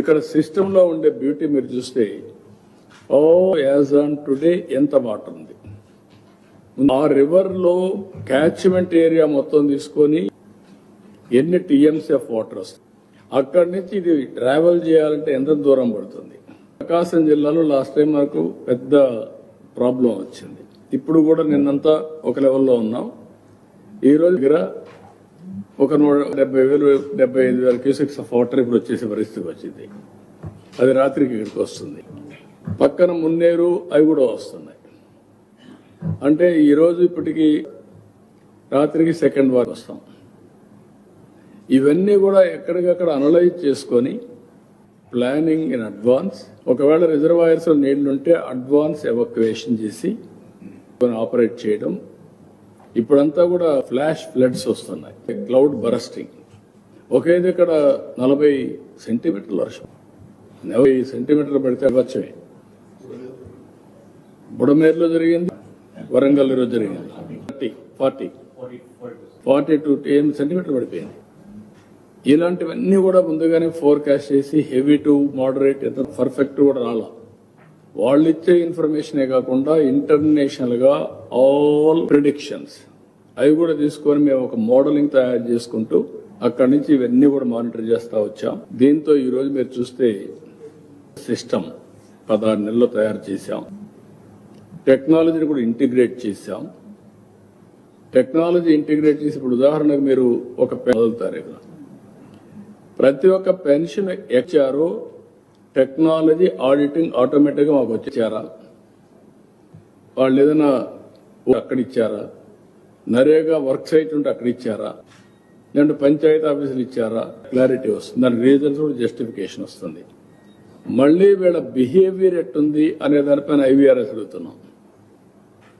ఇక్కడ సిస్టంలో ఉండే బ్యూటీ మీరు చూస్తే ఓ యాజ్ ఆన్ టుడే ఎంత వాటర్ ఉంది. ఆ రివర్లో క్యాచ్మెంట్ ఏరియా మొత్తం తీసుకొని ఎన్ని టీఎంసీ ఆఫ్ వాటర్ వస్తుంది అక్కడి నుంచి ఇది ట్రావెల్ చేయాలంటే ఎంత దూరం పడుతుంది. ప్రకాశం జిల్లాలో లాస్ట్ టైం నాకు పెద్ద ప్రాబ్లం వచ్చింది. ఇప్పుడు కూడా నిన్నంతా ఒక లెవెల్లో ఉన్నాం. ఈ రోజు దగ్గర ఒక నూట డెబ్బై వేలు డెబ్బై ఐదు వేల క్యూసెక్స్ ఆఫ్ వాటర్ ఇప్పుడు వచ్చేసే పరిస్థితికి వచ్చింది. అది రాత్రికి ఇక్కడికి వస్తుంది. పక్కన మున్నేరు అవి కూడా వస్తున్నాయి. అంటే ఈరోజు ఇప్పటికి రాత్రికి సెకండ్ వార్ వస్తాం. ఇవన్నీ కూడా ఎక్కడికక్కడ అనలైజ్ చేసుకొని ప్లానింగ్ ఇన్ అడ్వాన్స్ ఒకవేళ రిజర్వాయర్స్లో నీళ్ళుంటే అడ్వాన్స్ ఎవాక్యుయేషన్ చేసి ఆపరేట్ చేయడం ఇప్పుడంతా కూడా ఫ్లాష్ ఫ్లడ్స్ వస్తున్నాయి. క్లౌడ్ బరస్టింగ్ ఒకే దగ్గర నలభై సెంటీమీటర్ల వర్షం. నలభై సెంటీమీటర్లు పడితే వర్షమే బుడమేరులో జరిగింది వరంగల్లో జరిగింది. Thirty forty. Forty to ten centimetre పడిపోయింది. ఇలాంటివన్నీ కూడా ముందుగానే ఫోర్కాస్ట్ చేసి హెవీ టు మోడరేట్ ఎంత పర్ఫెక్ట్ కూడా రాలా. వాళ్ళు ఇచ్చే ఇన్ఫర్మేషనే కాకుండా ఇంటర్నేషనల్గా ఆల్ ప్రిడిక్షన్స్. అవి కూడా తీసుకొని మేము ఒక మోడలింగ్ తయారు చేసుకుంటూ అక్కడి నుంచి ఇవన్నీ కూడా మానిటర్ చేస్తా వచ్చాం. దీంతో ఈ రోజు మీరు చూస్తే సిస్టమ్ పదహారు నెలల్లో తయారు చేశాం. టెక్నాలజీని కూడా ఇంటిగ్రేట్ చేశాం. టెక్నాలజీ ఇంటిగ్రేట్ చేసి ఇప్పుడు ఉదాహరణకు మీరు ఒక పెన్ వదులుతారు ఇక్కడ. ప్రతి ఒక్క పెన్షన్ ఇచ్చారో టెక్నాలజీ ఆడిటింగ్ ఆటోమేటిక్గా మాకు వచ్చారా వాళ్ళు ఏదైనా అక్కడ ఇచ్చారా నరేగా వర్క్ సైట్ ఉంటే అక్కడ ఇచ్చారా లేదంటే పంచాయతీ ఆఫీసులు ఇచ్చారా? క్లారిటీ వస్తుంది. దాని రీజన్స్ కూడా జస్టిఫికేషన్ వస్తుంది. మళ్ళీ వీళ్ళ బిహేవియర్ ఎట్టుంది అనే దానిపైన ఐవీఆర్ఎస్ అడుగుతున్నాం.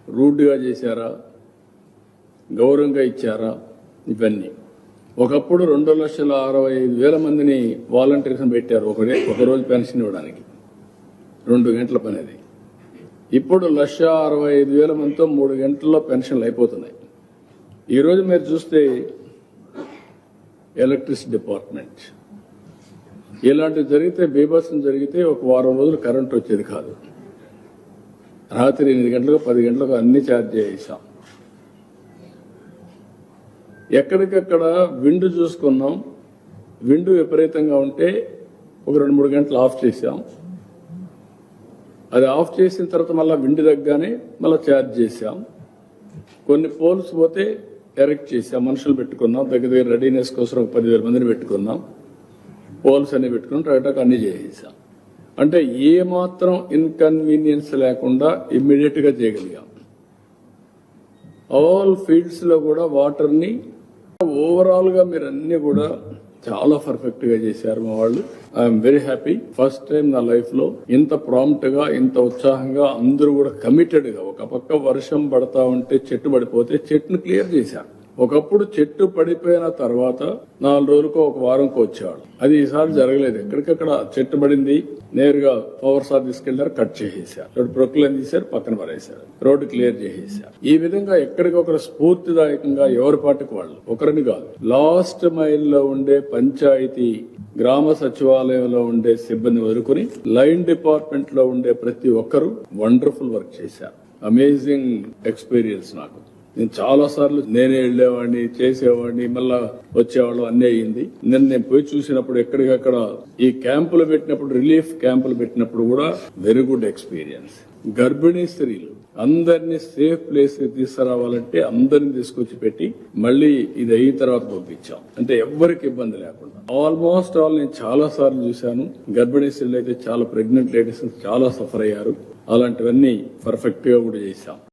రూడ్గా చేశారా? గౌరవంగా ఇచ్చారా? ఇవన్నీ. ఒకప్పుడు రెండు లక్షల అరవై ఐదు వేల మందిని వాలంటీర్స్ పెట్టారు. ఒకడే ఒక రోజు పెన్షన్ ఇవ్వడానికి. రెండు గంటల పని అది. ఇప్పుడు లక్ష అరవై ఐదు వేల మందితో మూడు గంటల్లో పెన్షన్లు అయిపోతున్నాయి. ఈరోజు మీరు చూస్తే ఎలక్ట్రిసిటీ డిపార్ట్మెంట్. ఇలాంటివి జరిగితే బీభత్సం జరిగితే ఒక వారం రోజులు కరెంట్ వచ్చేది కాదు. రాత్రి ఎనిమిది గంటలకు పది గంటలకు అన్ని ఛార్జ్ చేసాం ఎక్కడికక్కడ విండు చూసుకున్నాం విండు విపరీతంగా ఉంటే ఒక రెండు మూడు గంటలు ఆఫ్ చేసాం అది ఆఫ్ చేసిన తర్వాత మళ్ళీ విండు తగ్గానే మళ్ళీ ఛార్జ్ చేసాం కొన్ని పోల్స్ పోతే ఎరెక్ట్ చేసాం మనుషులు పెట్టుకున్నాం. దగ్గర దగ్గర రెడీనెస్ కోసం ఒక పదివేల మందిని పెట్టుకున్నాం. పోల్స్ అన్ని పెట్టుకుని రైట్ అన్ని చేసేసాం. అంటే ఏ మాత్రం ఇన్కన్వీనియన్స్ లేకుండా ఇమ్మీడియట్గా చేయగలిగాం. ఆల్ ఫీల్డ్స్లో కూడా వాటర్ని ఓవరాల్గా మీరు అన్ని కూడా చాలా పర్ఫెక్ట్గా చేశారు మా వాళ్ళు. I'm very happy first time నా లైఫ్లో ఇంత ప్రాంప్ట్గా ఇంత ఉత్సాహంగా అందరూ కూడా కమిటెడ్గా ఒక పక్క వర్షం పడతా ఉంటే చెట్టు పడిపోతే చెట్టును క్లియర్ చేశారు. ఒకప్పుడు చెట్టు పడిపోయిన తర్వాత నాలుగు రోజులకు ఒక వారంకో వచ్చాడు అది ఈసారి జరగలేదు. ఎక్కడికక్కడ చెట్టు పడింది నేరుగా పవర్ సార్ తీసుకెళ్ళారు కట్ చేసేసారు. రోడ్డు ప్రొక్లైన్ తీశారు పక్కన పడేశారు. రోడ్డు క్లియర్ చేసేసారు. ఈ విధంగా ఎక్కడికొకరు స్ఫూర్తిదాయకంగా ఎవరి పాటికి వాళ్ళు? ఒకరిని కాదు. లాస్ట్ మైల్లో ఉండే పంచాయతీ గ్రామ సచివాలయంలో ఉండే సిబ్బంది వదులుకొని లైన్ డిపార్ట్మెంట్లో ఉండే ప్రతి ఒక్కరూ వండర్ఫుల్ వర్క్ చేశారు. అమేజింగ్ ఎక్స్పీరియన్స్ నాకు. నేను చాలా సార్లు నేనే వెళ్ళేవాడిని చేసేవాడిని మళ్ళా వచ్చేవాళ్ళు అన్నీ అయ్యింది. నేను నేను పోయి చూసినప్పుడు ఎక్కడికక్కడ ఈ క్యాంపులు పెట్టినప్పుడు రిలీఫ్ క్యాంపులు పెట్టినప్పుడు కూడా వెరీ గుడ్ ఎక్స్పీరియన్స్ గర్భిణీ స్త్రీలు అందరినీ సేఫ్ ప్లేస్కి తీసుకురావాలంటే అందరిని తీసుకొచ్చి పెట్టి మళ్ళీ ఇది అయిన తర్వాత పంపించాం. అంటే ఎవ్వరికి ఇబ్బంది లేకుండా. ఆల్మోస్ట్ ఆల్ నేను చాలా సార్లు చూశాను. గర్భిణీ స్త్రీలు అయితే చాలా ప్రెగ్నెంట్ లేడీస్ చాలా సఫర్ అయ్యారు. అలాంటివన్నీ పర్ఫెక్ట్గా కూడా చేశాం.